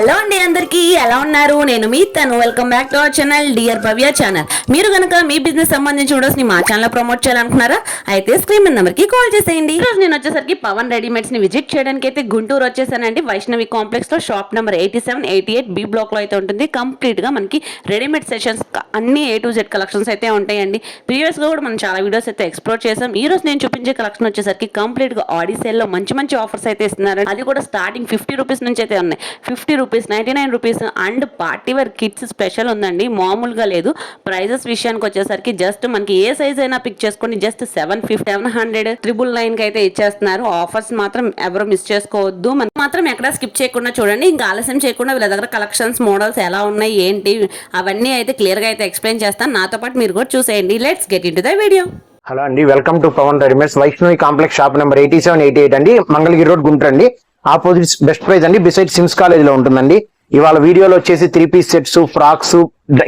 Hello అండి అందరికీ ఎలా ఉన్నారు? నేను మీ తను. Welcome back to our channel dear Bhavya channel మీరు కనుక మీ బిజినెస్ సంబంధించి వీడియోస్ని మా ఛానల్ ప్రమోట్ చేయాలనుకున్నారా అయితే స్క్రీన్ మీద నెంబర్కి కాల్ చేసేయండి. ఈరోజు నేను వచ్చేసరికి పవన్ రెడీమేడ్స్ని విజిట్ చేయడానికి అయితే గుంటూరు వచ్చేసానండి. వైష్ణవి కాంప్లెక్స్లో shop number eighty seven eighty eight B బ్లాక్లో అయితే ఉంటుంది. కంప్లీట్గా మనకి రెడీమేడ్ సెషన్స్ అన్ని ఏ టు జెడ్ కలెక్షన్స్ అయితే ఉంటాయండి. ప్రీవియస్గా కూడా మనం చాలా వీడియోస్ అయితే ఎక్స్ప్లోర్ చేసాం ఈ రోజు నేను చూపించే కలెక్షన్ వచ్చేసరికి కంప్లీట్గా ఆడి లో మంచి మంచి ఆఫర్స్ అయితే ఇస్తున్నారు అది కూడా స్టార్టింగ్ ఫిఫ్టీ రూపీస్ నుంచి అయితే ఉన్నాయి. Fifty rupees rupees ninety nine rupees and party wear kids special ఉందండి. మామూలుగా లేదు. ప్రైజెస్ విషయానికి వచ్చేసరికి జస్ట్ మనకి ఏ సైజ్ అయినా పిక్ చేసుకోండి. Just seven fifty seven hundred triple నైన్కి అయితే ఇచ్చేస్తున్నారు. ఆఫర్స్ మాత్రం ఎవరు మిస్ చేసుకోవద్దు. మనం మాత్రం ఎక్కడ స్కిప్ చేయకుండా చూడండి. ఇంకా ఆలస్యం చేయకుండా వీళ్ళ దగ్గర కలెక్షన్స్ మోడల్స్ ఎలా ఉన్నాయి ఏంటి అవన్నీ అయితే క్లియర్గా అయితే ఎక్స్ప్లెయిన్ చేస్తాను. నాతో పాటు మీరు కూడా చూసేయండి. Let's get into the video hello అండి. Welcome to Pavan readymades Vaishnavi complex shop number eighty seven eighty eight అండి. మంగళగిరి రోడ్ గుంటూరు అండి. ఆపోజిట్ బెస్ట్ ప్రైజ్ అండి. బిసైడ్ సిమ్స్ కాలేజ్లో ఉంటుందండి. ఇవాళ వీడియోలో వచ్చేసి three piece sets frocks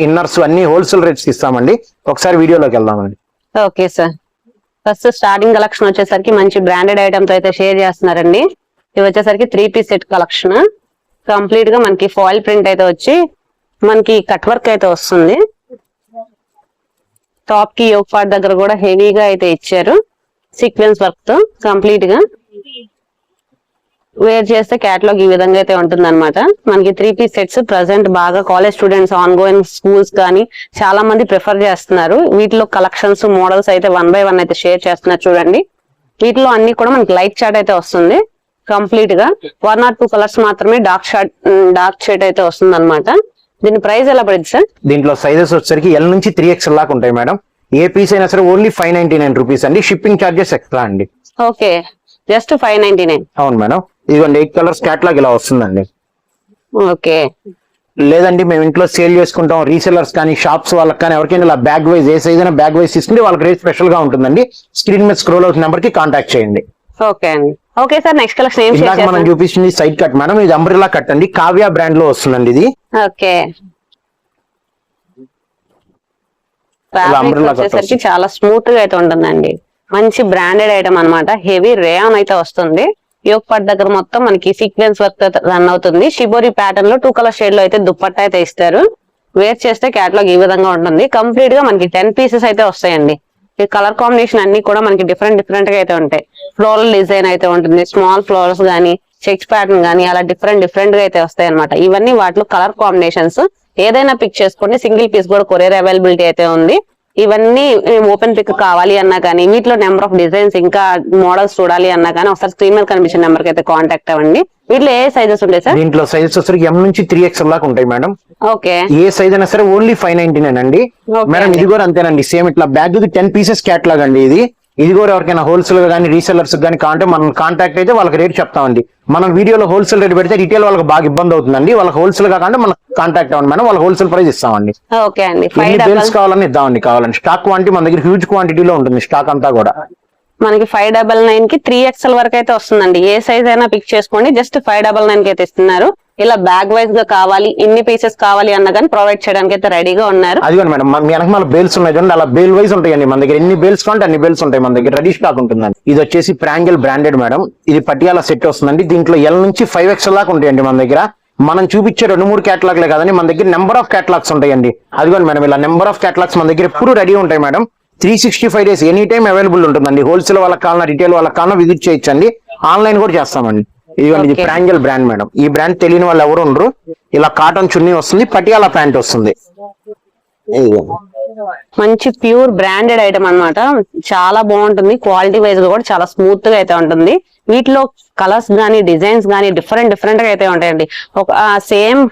inners అన్ని హోల్సేల్ రేట్స్ ఇస్తామండి. ఒకసారి వీడియోలోకి వెళ్దామండి. Okay sir first starting collection వచ్చేసరికి మంచి బ్రాండెడ్ ఐటమ్స్ అయితే షేర్ చేస్తున్నారండి. ఇవి వచ్చేసరికి త్రీ పీస్ సెట్ కలెక్షన్ కంప్లీట్గా మనకి ఫాయిల్ ప్రింట్ అయితే వచ్చి మనకి కట్ వర్క్ అయితే వస్తుంది. టాప్కి యోగ్ పార్ట్ దగ్గర కూడా హెవీగా అయితే ఇచ్చారు. సీక్వెన్స్ వర్క్తో కంప్లీట్గా. వేర్ చేస్తే క్యాటలాగ్ ఈ విధంగా అయితే ఉంటుంది అనమాట మనకి త్రీ పీస్ సెట్స్ ప్రజెంట్ బాగా college students on going schools కానీ చాలా మంది ప్రిఫర్ చేస్తున్నారు. వీటిలో కలెక్షన్స్ మోడల్స్ అయితే వన్ బై వన్ అయితే షేర్ చేస్తున్నారు చూడండి. వీటిలో అన్ని కూడా మనకి లైట్ చార్ట్ అయితే వస్తుంది. కంప్లీట్గా వన్ ఆర్ టూ కలర్స్ మాత్రమే డార్క్ షార్ట్ డార్క్ షేడ్ అయితే వస్తుంది అనమాట దీని ప్రైస్ ఎలా పడింది సార్ దీంట్లో సైజెస్ వచ్చేసరికి ఎల్ నుంచి త్రీ ఎక్స్ఎల్ దాకా ఉంటాయి మేడం. ఏ పీస్ అయినా సరే only five ninety nine rupees అండి. షిప్పింగ్ చార్జెస్ ఎక్స్ట్రా అండి. Okay just five ninety nine అవును మేడం. ఇదిగోండి ఎయిట్ కలర్స్ క్యాట్లాగ్ ఇలా వస్తుందండి. ఓకే. లేదండి మేము ఇంట్లో సేల్ చేసుకుంటాం రీసెలర్స్ కానీ షాప్స్ వాళ్ళకి కానీ ఎవరికైనా ఇలా బ్యాగ్ వైజ్ ఏ సైజ్ అయినా బ్యాగ్ వైజ్ తీసుకుంటే వాళ్ళకి రేట్ స్పెషల్గా ఉంటుందండి. స్క్రీన్ మీద స్క్రోల్ అవుతున్న నెంబర్కి కాంటాక్ట్ చేయండి. ఓకే అండి. ఓకే సార్ నెక్స్ట్ కలెక్షన్ ఏం ఇందాక మనం చూపించింది సైడ్ కట్ మేడం ఇది అంబ్రిలా కట్ అండి. కావ్య బ్రాండ్లో వస్తుందండి ఇది. ఓకే. వచ్చేసరికి. చాలా స్మూత్గా అయితే ఉంటుందండి. మంచి బ్రాండెడ్ ఐటమ్ అన్నమాట. హెవీ రేయాన్ అయితే వస్తుంది. యోగ్ పట్ దగ్గర మొత్తం మనకి సీక్వెన్స్ వర్క్ రన్ అవుతుంది. షిబోరి ప్యాటర్న్లో టూ కలర్ షేడ్లో అయితే దుప్పట్టా అయితే ఇస్తారు. వేర్ చేస్తే క్యాటలాగ్ ఈ విధంగా ఉంటుంది. కంప్లీట్గా మనకి టెన్ పీసెస్ అయితే వస్తాయండి. ఈ కలర్ కాంబినేషన్ అన్ని కూడా మనకి డిఫరెంట్ డిఫరెంట్గా అయితే ఉంటాయి. ఫ్లోరల్ డిజైన్ అయితే ఉంటుంది. స్మాల్ ఫ్లవర్స్ గానీ చెక్స్ ప్యాటర్న్ గానీ అలా డిఫరెంట్ డిఫరెంట్గా అయితే వస్తాయి అనమాట ఇవన్నీ వాటిలో కలర్ కాంబినేషన్స్ ఏదైనా పిక్ చేసుకోండి. సింగిల్ పీస్ కూడా కొరియర్ అవైలబిలిటీ అయితే ఉంది. ఇవన్నీ ఓపెన్ పిక్ కావాలి అన్నా కానీ వీటిలో నెంబర్ ఆఫ్ డిజైన్స్ ఇంకా మోడల్స్ చూడాలి అన్నా కానీ ఒకసారి స్క్రీన్ మీద కనిపించిన నెంబర్కి అయితే కాంటాక్ట్ అవ్వండి. వీటిలో ఏ సైజెస్ ఉంటాయి సార్? దీంట్లో సైజెస్ వచ్చరికి ఎం నుంచి త్రీ ఎక్స్ఎల్ దాకా ఉంటాయి మేడం. ఓకే. ఏ సైజ్ అయినా సరే ఓన్లీ ఫైవ్ నైన్టీ నైన్ అండి మేడం. ఇది కూడా అంతేనండి. సేమ్ ఇట్లా బ్యాగ్ టెన్ పీసెస్ క్యాట్లాగ్ అండి ఇది. ఇది కూడా ఎవరికైనా హోల్సేల్ కానీ రీసెలర్స్ కానీ కాంటే మనం కాంటాక్ట్ అయితే వాళ్ళకి రేట్ చెప్తామండి. మనం వీడియోలో హోల్సేల్ రేట్ పెడితే రిటైల్ వాళ్ళకి బాగా ఇబ్బంది అవుతుందండి. వాళ్ళకి హోల్సేల్గా కాంటే మనం కాంటాక్ట్ అవ్వండి మేడం. వాళ్ళకి హోల్సేల్ ప్రైస్ ఇస్తామండి. ఎన్ని బేల్స్ కావాలని ఇద్దామండి కావాలండి. స్టాక్ క్వాంటిటీ మన దగ్గర హ్యూజ్ క్వాంటిటీలో ఉంటుంది స్టాక్ అంతా కూడా. మనకి ఫైవ్ డబల్ నైన్కి త్రీ ఎక్స్ఎల్ వరకు అయితే వస్తుందండి. ఏ సైజ్ అయినా పిక్ చేసుకోండి. జస్ట్ ఫైవ్ డబల్ నైన్కి అయితే ఇస్తున్నారు. ఇలా బ్యాగ్ వైజ్గా కావాలి ఇన్ని పీసెస్ కావాలి అన్న కానీ ప్రొవైడ్ చేయడానికి అయితే రెడీగా ఉన్నారు. అదిగోండి మేడం మన వెనక బేల్స్ ఉన్నాయి చూడండి అలా బేల్ వైజ్ ఉంటాయండి మన దగ్గర. ఎన్ని బేల్స్ కావాలంటే అన్ని బేల్స్ ఉంటాయి మన దగ్గర. రెడీ స్టాక్ ఉంటుందండి. ఇది వచ్చేసి ప్రాంగిల్ బ్రాండెడ్ మేడం. ఇది పటియాల సెట్ వస్తుందండి. దీంట్లో ఎల్ నుంచి ఫైవ్ ఎక్స్ఎల్ దాకా ఉంటాయండి మన దగ్గర. మనం చూపించే రెండు మూడు క్యాటలాగ్లే కదండి మన దగ్గర నెంబర్ ఆఫ్ క్యాటలాగ్స్ ఉంటాయండి. అదిగోండి మేడం ఇలా నెంబర్ ఆఫ్ క్యాటలాగ్స్ మన దగ్గర ఎప్పుడు రెడీ ఉంటాయి madam. Three sixty five days any time available ఉంటుందండి. హోల్సేల్ వాళ్ళకి కావాలన్నా రిటైల్ వాళ్ళకి కావాలన్నా విజిట్ చేయొచ్చండి. ఆన్లైన్ కూడా చేస్తామండి. ఇదిగోండి ఇది. ప్రాంగల్ బ్రాండ్ మేడం. ఈ బ్రాండ్ తెలియని వాళ్ళు ఎవరు ఉండరు. ఇలా కాటన్ చున్నీ వస్తుంది పటియాలా ప్యాంట్ వస్తుంది. మంచి ప్యూర్ బ్రాండెడ్ ఐటమ్ అన్నమాట. చాలా బాగుంటుంది. క్వాలిటీ వైజ్గా కూడా చాలా స్మూత్గా అయితే ఉంటుంది. వీటిలో కలర్స్ గానీ డిజైన్స్ గానీ డిఫరెంట్ డిఫరెంట్గా అయితే ఉంటాయండి. ఒక సేమ్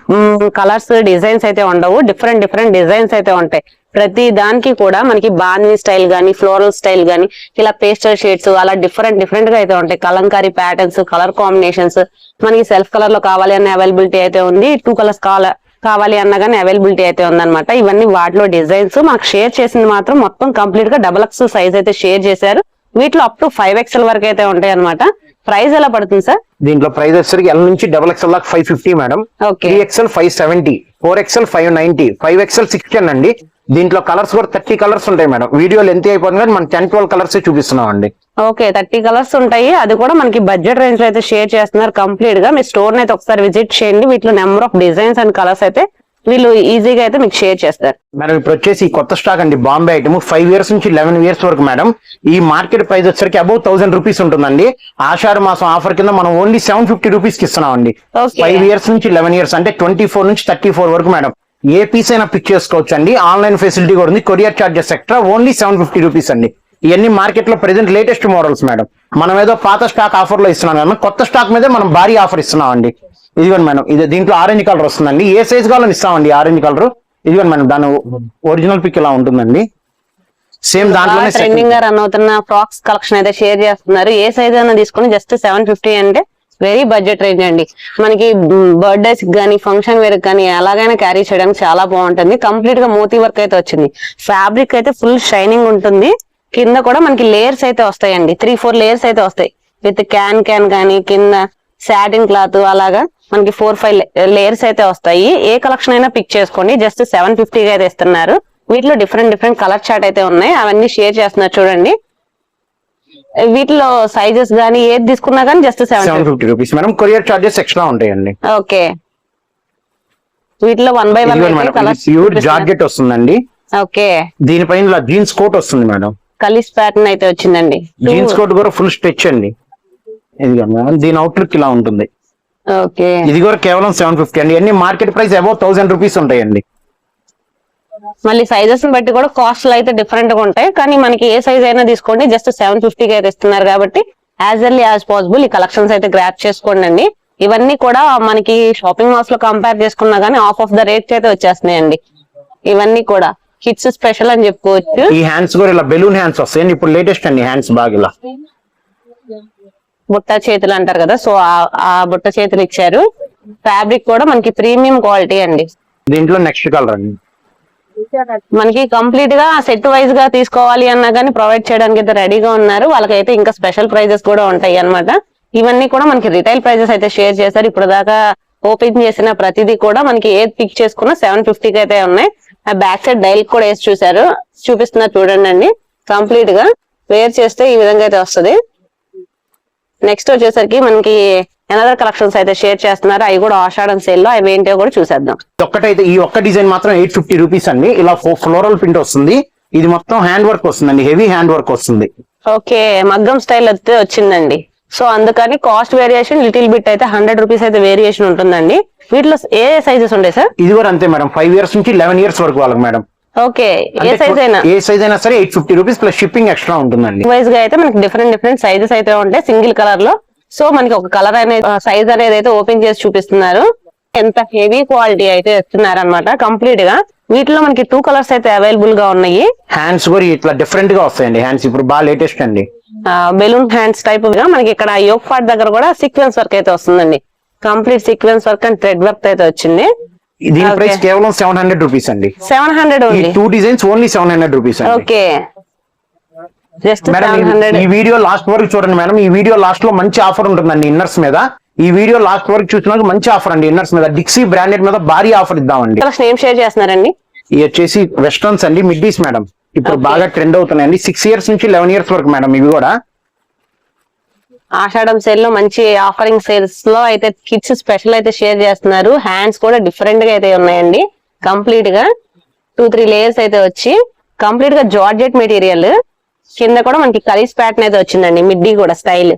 కలర్స్ డిజైన్స్ అయితే ఉండవు. డిఫరెంట్ డిఫరెంట్ డిజైన్స్ అయితే ఉంటాయి. ప్రతి దానికి కూడా మనకి బాందీ స్టైల్ గానీ ఫ్లోరల్ స్టైల్ గానీ ఇలా పేస్టల్ షేడ్స్ అలా డిఫరెంట్ డిఫరెంట్గా అయితే ఉంటాయి. కలంకారీ ప్యాటర్న్స్ కలర్ కాంబినేషన్స్ మనకి సెల్ఫ్ కలర్లో కావాలి అనే అవైలబిలిటీ అయితే ఉంది. టూ కలర్స్ కావాలి కావాలి అన్నా కానీ అవైలబిలిటీ అయితే ఉందన్నమాట. ఇవన్నీ వాటిలో డిజైన్స్ మనకు షేర్ చేసింది మాత్రం మొత్తం కంప్లీట్గా డబల్ ఎక్స్ సైజ్ అయితే షేర్ చేశారు. వీటిలో అప్ టు ఫైవ్ ఎక్స్ఎల్ వరకు అయితే ఉంటాయి అనమాట ప్రైస్ ఎలా పడుతుంది సార్ దీంట్లో ప్రైస్ వచ్చేసరికి ఎల్ నుంచి డబల్ ఎక్స్ఎల్ దాకా five fifty madam three XL five seventy four XL five ninety five XL six ten అండి. దీంట్లో కలర్స్ కూడా థర్టీ కలర్స్ ఉంటాయి మేడం. వీడియో లెంత్ అయిపోతుంది కానీ మనం టెన్ ట్వెల్వ్ కలర్స్ చూపిస్తున్నాం అండి ఓకే థర్టీ కలర్స్ ఉంటాయి. అది కూడా మనకి బడ్జెట్ రేంజ్లో అయితే షేర్ చేస్తున్నారు కంప్లీట్గా మీ స్టోర్ అయితే ఒకసారి విజిట్ చేయండి. వీటిలో number of designs and colours అయితే వీళ్ళు ఈజీగా అయితే మీకు షేర్ చేస్తారు. మేడం ఇప్పుడు వచ్చేసి ఈ కొత్త స్టాక్ అండి బాంబే ఐటమ్ ఫైవ్ ఇయర్స్ నుంచి లెవెన్ ఇయర్స్ వరకు మేడం ఈ మార్కెట్ ప్రైస్ వచ్చరికి అబౌవ్ థౌసండ్ రూపీస్ ఉంటుందండి. ఆషాఢ మాసం ఆఫర్ కింద మనం ఓన్లీ సెవెన్ ఫిఫ్టీ రూపీస్కి ఇస్తున్నాం అండి. ఫైవ్ ఇయర్స్ నుంచి లెవెన్ ఇయర్స్ అంటే ట్వంటీ ఫోర్ నుంచి థర్టీ ఫోర్ వరకు మేడం. ఏ పీస్ అయినా పిక్ చేసుకోవచ్చు అండి ఆన్లైన్ ఫెసిలిటీ కూడా ఉంది courier charges extra only seven fifty rupees అండి. ఇవన్నీ మార్కెట్లో ప్రెసెంట్ లేటెస్ట్ మోడల్స్ మేడం మనం ఏదో పాత స్టాక్ ఆఫర్లో ఇస్తున్నాం కదా కొత్త స్టాక్ మీదే మనం భారీ ఆఫర్ ఇస్తున్నాం అండి ఇదిగోండి మేడం ఇది దీంట్లో ఆరెంజ్ కలర్ వస్తుందండి. ఏ సైజ్ కావాలని ఇస్తామండి ఆరెంజ్ కలర్ ఇదిగోండి మేడం దాని ఒరిజినల్ పిక్ ఇలా ఉంటుందండి. సేమ్ దాంట్లోనే ట్రెండింగ్గా రన్ అవుతున్న ఫ్రాక్స్ కలెక్షన్ అయితే షేర్ చేస్తున్నారు. ఏ సైజ్ అయినా తీసుకుని జస్ట్ సెవెన్ ఫిఫ్టీ అంటే వెరీ బడ్జెట్ రేంజ్ అండి. మనకి బర్త్డేస్ కానీ ఫంక్షన్ వేర్ కానీ ఎలాగైనా క్యారీ చేయడానికి చాలా బాగుంటుంది. కంప్లీట్గా మోతీ వర్క్ అయితే వచ్చింది. ఫ్యాబ్రిక్ అయితే ఫుల్ షైనింగ్ ఉంటుంది. కింద కూడా మనకి లేయర్స్ అయితే వస్తాయండి. త్రీ ఫోర్ లేయర్స్ అయితే వస్తాయి. విత్ క్యాన్ క్యాన్ కానీ కింద సాటిన్ క్లాత్ అలాగా మనకి ఫోర్ ఫైవ్ లేయర్స్ అయితే వస్తాయి. ఏ కలెక్షన్ అయినా పిక్ చేసుకోండి. జస్ట్ సెవెన్ ఫిఫ్టీగా అయితే ఇస్తున్నారు. వీటిలో డిఫరెంట్ డిఫరెంట్ కలర్ చార్ట్ అయితే ఉన్నాయి. అవన్నీ షేర్ చేస్తున్నారు చూడండి. వీటిలో సైజెస్ గానీ ఏది తీసుకున్నా గానీ just seven fifty rupees madam courier charges extra ఉంటాయండి. ఓకే వీటిలో one by one pure georgette వస్తుందండి. ఓకే దీనిపైన జీన్స్ కోట్ వస్తుంది మేడం కలిస్ ప్యాటర్న్ అయితే వచ్చిందండి. జీన్స్ కోట్ కూడా ఫుల్ స్ట్రెచ్ అండి. దీని అవుట్లుక్ ఇలా ఉంటుంది. ఓకే. ఇది కూడా కేవలం సెవెన్ ఫిఫ్టీ అండి. అన్ని market price above thousand rupees ఉంటాయండి. మళ్ళీ సైజెస్ బట్టి కూడా కాస్ట్లు అయితే డిఫరెంట్గా ఉంటాయి. కానీ మనకి ఏ సైజ్ అయినా తీసుకోండి. జస్ట్ సెవెన్ ఫిఫ్టీకి అయితే ఇస్తున్నారు కాబట్టి యాజ్ ఎర్లీ యాజ్ పాసిబుల్ ఈ కలెక్షన్స్ అయితే గ్రాప్ చేసుకోండి అండి. ఇవన్నీ కూడా మనకి షాపింగ్ మాల్స్లో కంపేర్ చేసుకున్నా గానీ ఆఫ్ ఆఫ్ ద రేట్ అయితే వచ్చేస్తున్నాయండి. ఇవన్నీ కూడా. కిడ్స్ స్పెషల్ అని చెప్పుకోవచ్చు. ఈ హ్యాండ్స్ కూడా ఇలా బెలూన్ హ్యాండ్స్ వస్తాయండి ఇప్పుడు లేటెస్ట్ అండి హ్యాండ్స్ బాగా ఇలా. బుట్ట చేతులు అంటారు కదా సో ఆ- బుట్ట చేతులు ఇచ్చారు. ఫ్యాబ్రిక్ కూడా మనకి ప్రీమియం క్వాలిటీ అండి. దీంట్లో నెక్స్ట్ కలర్ అండి. మనకి కంప్లీట్గా సెట్ వైజ్గా తీసుకోవాలి అన్నా కానీ ప్రొవైడ్ చేయడానికి అయితే రెడీగా ఉన్నారు. వాళ్ళకైతే ఇంకా స్పెషల్ ప్రైజెస్ కూడా ఉంటాయి అన్నమాట. ఇవన్నీ కూడా మనకి రిటైల్ ప్రైజెస్ అయితే షేర్ చేశారు. ఇప్పుడు దాకా ఓపెన్ చేసిన ప్రతిదీ కూడా మనకి ఏది పిక్ చేసుకున్నా సెవెన్ ఫిఫ్టీకి అయితే ఉన్నాయి. బ్యాక్ సైడ్ డైల్ కూడా వేసి చూసారు చూపిస్తున్నారు చూడండి అండి. కంప్లీట్గా వేర్ చేస్తే ఈ విధంగా అయితే వస్తది. నెక్స్ట్ వచ్చేసరికి మనకి ఎనదర్ కలెక్షన్స్ అయితే షేర్ చేస్తున్నారు. అవి కూడా ఆషాఢం సేల్లో అవి ఏంటో కూడా చూసేద్దాం. ఒక్కటైతే ఈ ఒక్క డిజైన్ మాత్రం ఎయిట్ ఫిఫ్టీ రూపీస్ అండి. ఇలా ఫ్లోరల్ ప్రింట్ వస్తుంది. ఇది మొత్తం హ్యాండ్ వర్క్ వస్తుందండి. హెవీ హ్యాండ్ వర్క్ వస్తుంది. ఓకే మగ్గం స్టైల్ అయితే వచ్చిందండి. సో అందుకని కాస్ట్ వేరియేషన్ లిటిల్ బిట్ అయితే హండ్రెడ్ రూపీస్ అయితే వేరియేషన్ ఉంటుందండి. వీటిలో ఏ సైజెస్ ఉంటాయి సార్? ఇది కూడా అంతే మేడం. ఫైవ్ ఇయర్స్ నుంచి లెవెన్ ఇయర్స్ వరకు వాళ్ళకి మేడం. ఓకే. ఏ సైజ్ అయినా? ఏ సైజ్ అయినా సరే eight fifty rupees plus shipping extra ఉంటుందండి. వైజ్గా అయితే మనకి డిఫరెంట్ డిఫరెంట్ సైజెస్ అయితే ఉంటాయి. సింగిల్ కలర్లో. సో మనకి ఒక కలర్ అనేది సైజ్ అనేది అయితే ఓపెన్ చేసి చూపిస్తున్నారు. ఎంత హెవీ క్వాలిటీ అయితే ఇస్తున్నారు అనమాట కంప్లీట్గా. వీటిలో మనకి టూ కలర్స్ అయితే అవైలబుల్గా ఉన్నాయి. హ్యాండ్స్ కూడా ఇట్లా డిఫరెంట్గా వస్తాయండి. హ్యాండ్స్ ఇప్పుడు బాగా లేటెస్ట్ అండి. బెలూన్ హ్యాండ్స్ టైప్గా. మనకి ఇక్కడ యోగ్ పార్ట్ దగ్గర కూడా సీక్వెన్స్ వర్క్ అయితే వస్తుందండి. Complete sequence work and thread work అయితే వచ్చింది. దీని. ప్రైస్ కేవలం సెవెన్ హండ్రెడ్ రూపీస్ అండి. Seven hundred two designs only seven hundred rupees okay just ఈ- వీడియో లాస్ట్ వరకు చూడండి మేడం ఈ వీడియో లాస్ట్లో మంచి ఆఫర్ ఉంటుందండి ఇన్నర్స్ మీద. ఈ వీడియో లాస్ట్ వరకు చూసినాక మంచి ఆఫర్ అండి ఇన్నర్స్ మీద. డిక్సీ బ్రాండెడ్ మీద భారీ ఆఫర్ ఇద్దామండి. ఏం షేర్ చేస్తున్నారండి. ఇవి వచ్చేసి వెస్ట్రన్స్ అండి మిడ్డీస్ మేడం ఇప్పుడు. బాగా ట్రెండ్ అవుతున్నాయండి. సిక్స్ ఇయర్స్ నుంచి లెవెన్ ఇయర్స్ వరకు మేడం ఇవి కూడా. ఆషాఢం సేల్లో మంచి ఆఫరింగ్ సేల్స్లో అయితే కిడ్స్ స్పెషల్ అయితే షేర్ చేస్తున్నారు. హ్యాండ్స్ కూడా డిఫరెంట్గా అయితే ఉన్నాయండి. కంప్లీట్గా టూ త్రీ లేయర్స్ అయితే వచ్చి కంప్లీట్గా జార్జెట్ మెటీరియల్ కింద కూడా మనకి కలీస్ ప్యాటర్న్ అయితే వచ్చిందండి. మిడ్డీ కూడా స్టైల్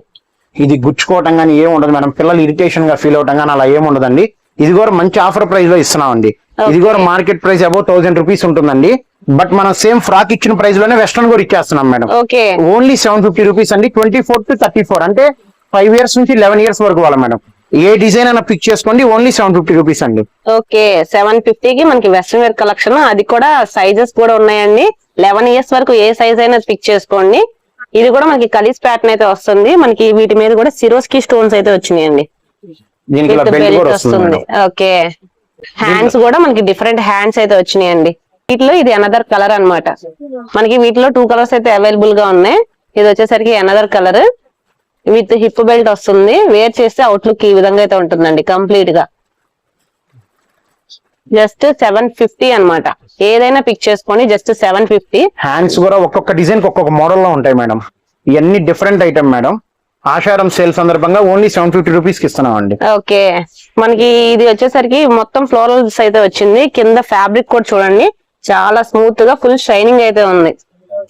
ఇది గుచ్చుకోవటం కానీ ఏమి ఉండదు మేడం. పిల్లలు ఇరిటేషన్గా ఫీల్ అవటం కానీ అలా ఏమి ఉండదండి. ఇది కూడా మంచి ఆఫర్ ప్రైస్లో ఇస్తున్నామండి. ఇది కూడా market price above thousand rupees ఉంటుందండి. బట్ మనం సేమ్ ఫ్రాక్ ఇచ్చిన ప్రైస్లోనే వెస్ట్రన్ కూడా ఇచ్చేస్తున్నాం madam. Okay. Only seven fifty rupees అండి. Twenty four to thirty four అంటే ఫైవ్ ఇయర్స్ నుంచి లెవెన్ ఇయర్స్ వరకు వాళ్ళ మేడం. ఏ డిజైన్ అయినా పిక్ చేసుకోండి. ఓన్లీ సెవెన్ ఫిఫ్టీ రూపీస్ అండి. ఓకే. సెవెన్కి మనకి వెస్ట్రన్ వేర్ కలెక్షన్ అది కూడా సైజెస్ కూడా ఉన్నాయండి. లెవెన్ ఇయర్స్ వరకు ఏ సైజ్ అయినా పిక్ చేసుకోండి. ఇది కూడా మనకి కలీస్ ప్యాటర్న్ అయితే వస్తుంది. మనకి వీటి మీద కూడా సిరోస్కి స్టోన్స్ అయితే వచ్చినాయండి. దీనికి బెల్ట్ కూడా వస్తుంది ఓకే హ్యాండ్స్ కూడా మనకి డిఫరెంట్ హ్యాండ్స్ అయితే వచ్చినాయండి. వీటిలో ఇది అనదర్ కలర్ అన్నమాట. మనకి వీటిలో టూ కలర్స్ అయితే అవైలబుల్గా ఉన్నాయి. ఇది వచ్చేసరికి another colour with hip belt వస్తుంది. వేర్ చేస్తే అవుట్లుక్ ఈ విధంగా అయితే ఉంటుందండి కంప్లీట్గా. జస్ట్ సెవెన్ ఫిఫ్టీ అన్నమాట. ఏదైనా పిక్ చేసుకోండి జస్ట్ సెవెన్ ఫిఫ్టీ హ్యాండ్స్ కూడా ఒక్కొక్క డిజైన్ ఒక్కొక్క మోడల్లో ఉంటాయి మేడం. ఇవన్నీ డిఫరెంట్ ఐటమ్ మేడం. ఆషారం సేల్ సందర్భంగా ఓన్లీ సెవెన్ ఫిఫ్టీ రూపీస్కి ఇస్తున్నాం అండి ఓకే. మనకి ఇది వచ్చేసరికి మొత్తం ఫ్లోరల్స్ అయితే వచ్చింది. కింద ఫ్యాబ్రిక్ కూడా చూడండి. చాలా స్మూత్గా ఫుల్ షైనింగ్ అయితే ఉంది.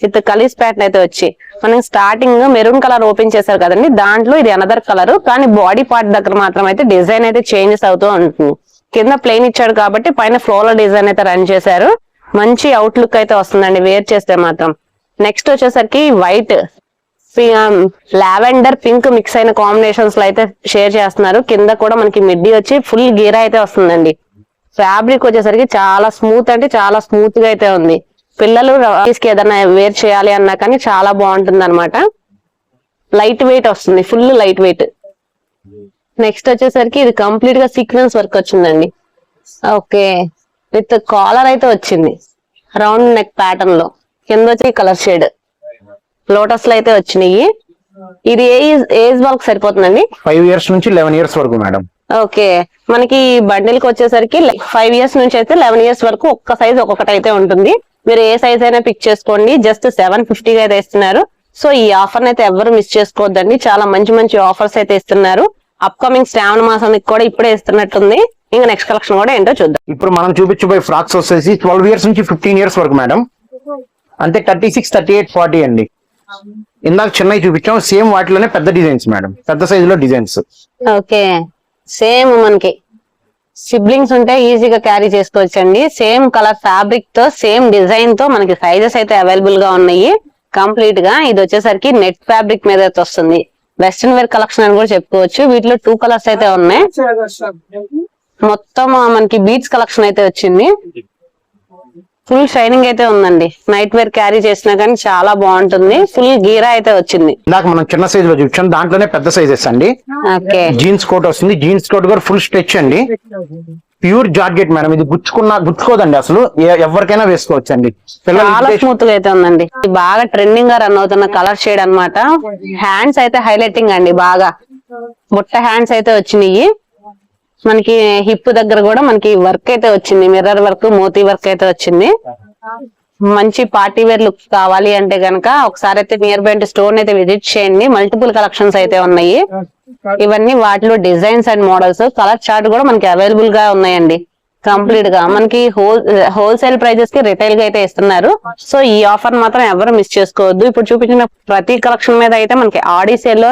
విత్ కలీస్ ప్యాటర్న్ అయితే వచ్చి. మనం స్టార్టింగ్ మెరూన్ కలర్ ఓపెన్ చేశారు కదండి. దాంట్లో ఇది అనదర్ కలర్ కానీ బాడీ పార్ట్ దగ్గర మాత్రం అయితే డిజైన్ అయితే చేంజెస్ అవుతూ ఉంటుంది. కింద ప్లెయిన్ ఇచ్చాడు కాబట్టి పైన ఫ్లోరల్ డిజైన్ అయితే రన్ చేశారు. మంచి అవుట్ లుక్ అయితే వస్తుందండి. వేర్ చేస్తే మాత్రం. నెక్స్ట్ వచ్చేసరికి వైట్ లావెండర్ పింక్ మిక్స్ అయిన కాంబినేషన్స్లో అయితే షేర్ చేస్తున్నారు. కింద కూడా మనకి మిడ్డీ వచ్చి ఫుల్ గీరా అయితే వస్తుందండి. ఫ్యాబ్రిక్ వచ్చేసరికి చాలా స్మూత్ అంటే చాలా స్మూత్గా అయితే ఉంది. పిల్లలు కి ఏదైనా వేర్ చేయాలి అన్నా కానీ చాలా బాగుంటుంది అనమాట లైట్ వెయిట్ వస్తుంది ఫుల్ లైట్ వెయిట్ నెక్స్ట్ వచ్చేసరికి ఇది కంప్లీట్గా సీక్వెన్స్ వర్క్ వచ్చిందండి. ఓకే విత్ కాలర్ అయితే వచ్చింది. రౌండ్ నెక్ ప్యాటర్న్లో. కింద వచ్చి కలర్ షేడ్ లోటస్లో అయితే వచ్చినాయి. ఇది ఏ ఏజ్ వాళ్ళకి సరిపోతుందండి? ఫైవ్ ఇయర్స్ నుంచి లెవెన్ ఇయర్స్ వరకు మేడం. ఓకే. మనకి బండిల్కి వచ్చేసరికి ఫైవ్ ఇయర్స్ నుంచి అయితే లెవెన్ ఇయర్స్ వరకు ఒక్క సైజ్ ఒక్కొక్కటి అయితే ఉంటుంది. మీరు ఏ సైజ్ అయినా పిక్ చేసుకోండి. జస్ట్ సెవెన్ ఫిఫ్టీగా అయితే ఇస్తున్నారు. సో ఈ ఆఫర్ అయితే ఎవరు మిస్ చేసుకోవద్దండి. చాలా మంచి మంచి ఆఫర్స్ అయితే ఇస్తున్నారు. అప్కమింగ్ శ్రావణ మాసానికి కూడా ఇప్పుడే ఇస్తున్నట్టుంది. ఇంకా నెక్స్ట్ కలెక్షన్ కూడా ఏంటో చూద్దాం. ఇప్పుడు మనం చూపించబోయే ఫ్రాక్స్ వచ్చేసి ట్వెల్వ్ ఇయర్స్ నుంచి ఫిఫ్టీన్ ఇయర్స్ వరకు మేడం. అంటే thirty six thirty eight forty అండి. ఇందాక చిన్నవి చూపించాం. సేమ్ వాటిలోనే పెద్ద డిజైన్స్ మేడం. పెద్ద సైజ్లో డిజైన్స్. ఓకే. సేమ్ మనకి. సిబ్లింగ్స్ ఉంటే ఈజీగా క్యారీ చేసుకోవచ్చండి. సేమ్ కలర్ ఫ్యాబ్రిక్తో సేమ్ డిజైన్తో మనకి సైజెస్ అయితే అవైలబుల్గా ఉన్నాయి. కంప్లీట్గా ఇది వచ్చేసరికి నెట్ ఫ్యాబ్రిక్ మీద అయితే వస్తుంది. వెస్ట్రన్ వేర్ కలెక్షన్ అని కూడా చెప్పుకోవచ్చు. వీటిలో టూ కలర్స్ అయితే ఉన్నాయి. మొత్తం మనకి బీట్స్ కలెక్షన్ అయితే వచ్చింది. ఫుల్ షైనింగ్ అయితే ఉందండి. నైట్ వేర్ క్యారీ చేసినా కానీ చాలా బాగుంటుంది. ఫుల్ గీరా అయితే వచ్చింది. ఇందాక మనం చిన్న సైజ్లో చూపించాం. దాంట్లోనే పెద్ద సైజెస్ అండి. జీన్స్ కోట్ వస్తుంది. జీన్స్ కోట్ కూడా ఫుల్ స్ట్రెచ్ అండి. ప్యూర్ జార్జెట్ మేడం ఇది గుచ్చుకున్నా గుచ్చుకోదండి అసలు. ఎవరికైనా వేసుకోవచ్చు అండి చాలా స్మూత్గా అయితే ఉందండి. ఇది బాగా ట్రెండింగ్గా రన్ అవుతున్న కలర్ షేడ్ అన్నమాట. హ్యాండ్స్ అయితే హైలైటింగ్ అండి బాగా. బుట్ట హ్యాండ్స్ అయితే వచ్చినాయి. మనకి హిప్ దగ్గర కూడా మనకి వర్క్ అయితే వచ్చింది. మిర్రర్ వర్క్ మోతీ వర్క్ అయితే వచ్చింది. మంచి పార్టీ వేర్ లుక్ కావాలి అంటే గనక ఒకసారి అయితే నియర్ బై స్టోర్ అయితే విజిట్ చేయండి. మల్టిపుల్ కలెక్షన్స్ అయితే ఉన్నాయి. ఇవన్నీ వాటిలో designs and models colour chart కూడా మనకి అవైలబుల్గా ఉన్నాయండి. కంప్లీట్గా. మనకి హోల్ హోల్సేల్ ప్రైజెస్కి రిటైల్గా అయితే ఇస్తున్నారు. సో ఈ ఆఫర్ మాత్రం ఎవరు మిస్ చేసుకోవద్దు. ఇప్పుడు చూపించిన ప్రతి కలెక్షన్ మీద అయితే మనకి ఆడి సేల్లో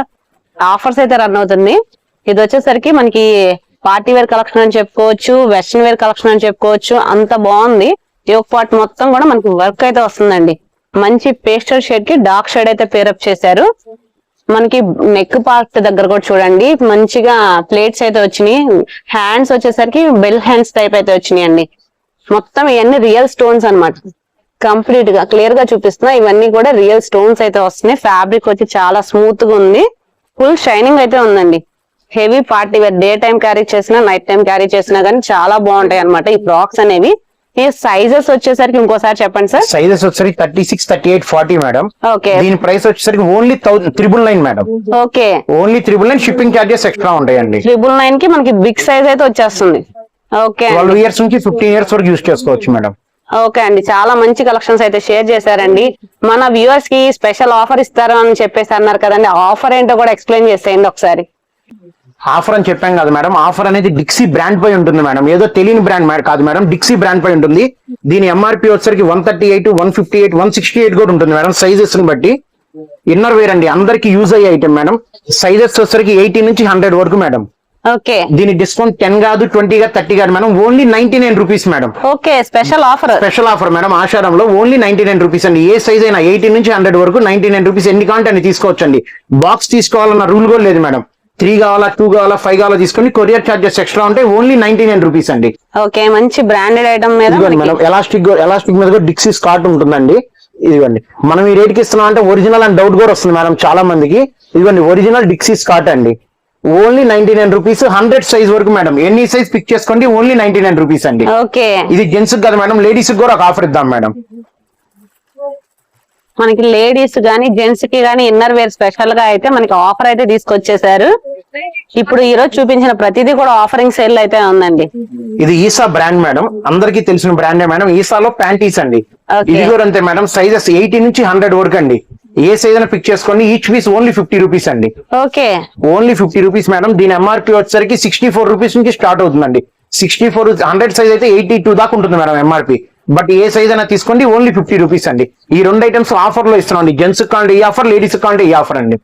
ఆఫర్స్ అయితే రన్ అవుతుంది. ఇది వచ్చేసరికి మనకి పార్టీ వేర్ కలెక్షన్ అని చెప్పుకోవచ్చు వెస్ట్రన్ వేర్ కలెక్షన్ అని చెప్పుకోవచ్చు అంత బాగుంది. యోగ్ పార్ట్ మొత్తం కూడా మనకి వర్క్ అయితే వస్తుందండి. మంచి పేస్టల్ షేడ్కి డార్క్ షేడ్ అయితే పేరప్ చేశారు. మనకి నెక్ పార్ట్ దగ్గర కూడా చూడండి. మంచిగా ప్లేట్స్ అయితే వచ్చినాయి. హ్యాండ్స్ వచ్చేసరికి బెల్ హ్యాండ్స్ టైప్ అయితే వచ్చినాయి అండి. మొత్తం ఇవన్నీ రియల్ స్టోన్స్ అన్నమాట. కంప్లీట్గా క్లియర్గా చూపిస్తున్నా. ఇవన్నీ కూడా రియల్ స్టోన్స్ అయితే వస్తున్నాయి. ఫ్యాబ్రిక్ వచ్చి చాలా స్మూత్గా ఉంది. ఫుల్ షైనింగ్ అయితే ఉందండి. Heavy party wear day time carry చేసినా నైట్ టైం క్యారీ చేసినా కానీ చాలా బాగుంటాయి అన్నమాట ఈ ఫ్రాక్స్ అనేవి. ఈ సైజెస్ వచ్చేసరికి ఇంకోసారి చెప్పండి సార్. సైజెస్ వచ్చేసరికి thirty six thirty eight forty madam. Okay. దీని ప్రైస్ వచ్చేసరికి only triple nine madam. Okay. Only triple nine shipping charges extra ఉంటాయండి. ట్రిపుల్ నైన్కి మనకి బిగ్ సైజ్ అయితే వచ్చేస్తుంది. ఓకే ట్వెల్వ్ ఇయర్స్ నుంచి ఫిఫ్టీన్ ఇయర్స్ వరకు యూస్ చేసుకోవచ్చు మేడం. ఓకే అండి. చాలా మంచి కలెక్షన్స్ అయితే షేర్ చేశారండి. మన వ్యూవర్స్కి స్పెషల్ ఆఫర్ ఇస్తారు అని చెప్పేసి అన్నారు కదండి. ఆఫర్ ఏంటో కూడా ఎక్స్ప్లెయిన్ చేసేయండి ఒకసారి. ఆఫర్ అని చెప్పాం కదా మేడం. ఆఫర్ అనేది డిక్సీ బ్రాండ్ పై ఉంటుంది మేడం. ఏదో తెలియని బ్రాండ్ మేడం కాదు మేడం. డిక్సీ బ్రాండ్ పై ఉంటుంది. దీని ఎంఆర్పి వచ్చేసరికి one thirty eight one fifty eight one sixty eight కూడా ఉంటుంది మేడం సైజెస్ని బట్టి. ఇన్నర్ వేర్ అండి. అందరికి యూజ్ అయ్యే ఐటమ్ మేడం. సైజెస్ వచ్చేసరికి ఎయిటీ నుంచి హండ్రెడ్ వరకు మేడం. ఓకే. దీని డిస్కౌంట్ టెన్ కాదు ట్వంటీ కాదు థర్టీ కాదు madam. Only ninety nine rupees madam. Okay. Special offer. Special offer madam. ఆషాఢంలో ఓన్లీ నైన్టీ నైన్ రూపీస్ అండి. ఏ సైజ్ అయినా ఎయిటీ నుంచి హండ్రెడ్ వరకు నైన్టీ నైన్ రూపీస్ ఎన్ని కావాలంటే తీసుకోవచ్చండి. బాక్స్ తీసుకోవాలన్న రూల్ కూడా లేదు మేడం. త్రీ కావాలా టూ కావాలా ఫైవ్ కావాలా తీసుకొని కొరియర్ చార్జెస్ ఎక్స్ట్రా ఉంటాయి ఓన్లీ నైన్టీ నైన్ రూపీస్ అండి. ఓకే మంచి బ్రాండెడ్ ఐటమ్ మీద మేడం ఎలాస్టిక్ ఎలాస్టిక్ మీద కూడా డిక్సీ స్కాట్ ఉంటుందండి. ఇదిగోండి మనం ఈ రేట్కి ఇస్తున్నాం అంటే ఒరిజినల్ అండ్ డౌట్ కూడా వస్తుంది మేడం చాలా మందికి. ఇదిగోండి ఒరిజినల్ డిక్సీ స్కాట్ అండి. Only ninety nine rupees hundred size వరకు మేడం. ఎన్ని సైజ్ పిక్ చేసుకోండి ఓన్లీ నైన్టీ నైన్ రూపీస్ అండి. ఓకే. ఇది జెంట్స్ కదా మేడం లేడీస్ కూడా ఒక ఆఫర్ ఇద్దాం మేడం. మనకి లేడీస్ గానీ జెంట్స్కి గానీ ఇన్నర్ వేర్ స్పెషల్గా అయితే మనకి ఆఫర్ అయితే తీసుకొచ్చేసారు. ఇప్పుడు ఈ రోజు చూపించిన ప్రతిదీ కూడా ఆఫరింగ్ సేల్ అయితే ఉందండి. ఇది ఈసా బ్రాండ్ మేడం. అందరికీ తెలిసిన బ్రాండే మేడం. ఈసాలో ప్యాంటీస్ అండి. Okay. ఇది కూడా అంతే మేడం. సైజెస్ ఎయిటీ నుంచి హండ్రెడ్ వరకు అండి. ఏ సైజ్ అయినా పిక్ చేసుకోండి each piece only fifty rupees అండి. Okay. Only fifty rupees madam. దీని ఎంఆర్పి వచ్చేసరికి సిక్స్టీ ఫోర్ రూపీస్ నుంచి స్టార్ట్ అవుతుందండి. సిక్స్టీ ఫోర్ హండ్రెడ్ సైజ్ అయితే ఎయిటీ టూ దాకా ఉంటుంది మేడం ఎంఆర్పి బట్ ఏ సైజ్ అయినా తీసుకోండి ఓన్లీ ఫిఫ్టీ రూపీస్ అండి. ఈ రెండు ఐటమ్స్ ఆఫర్లో ఇస్తున్నాం అండి. జెంట్స్ కావాలంటే ఈ ఆఫర్ లేడీస్ కావాలంటే ఈ ఆఫర్ అండి.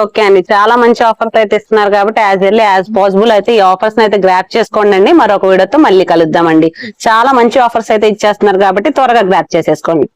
ఓకే అండి. చాలా మంచి ఆఫర్స్ అయితే ఇస్తున్నారు కాబట్టి యాజ్ ఎర్లీ యాజ్ పాసిబుల్ అయితే ఈ ఆఫర్స్ అయితే గ్రాప్ చేసుకోండి అండి. మరొక వీడియోతో మళ్ళీ కలుద్దామండి చాలా మంచి ఆఫర్స్ అయితే ఇచ్చేస్తున్నారు కాబట్టి త్వరగా గ్రాప్ చేసేసుకోండి.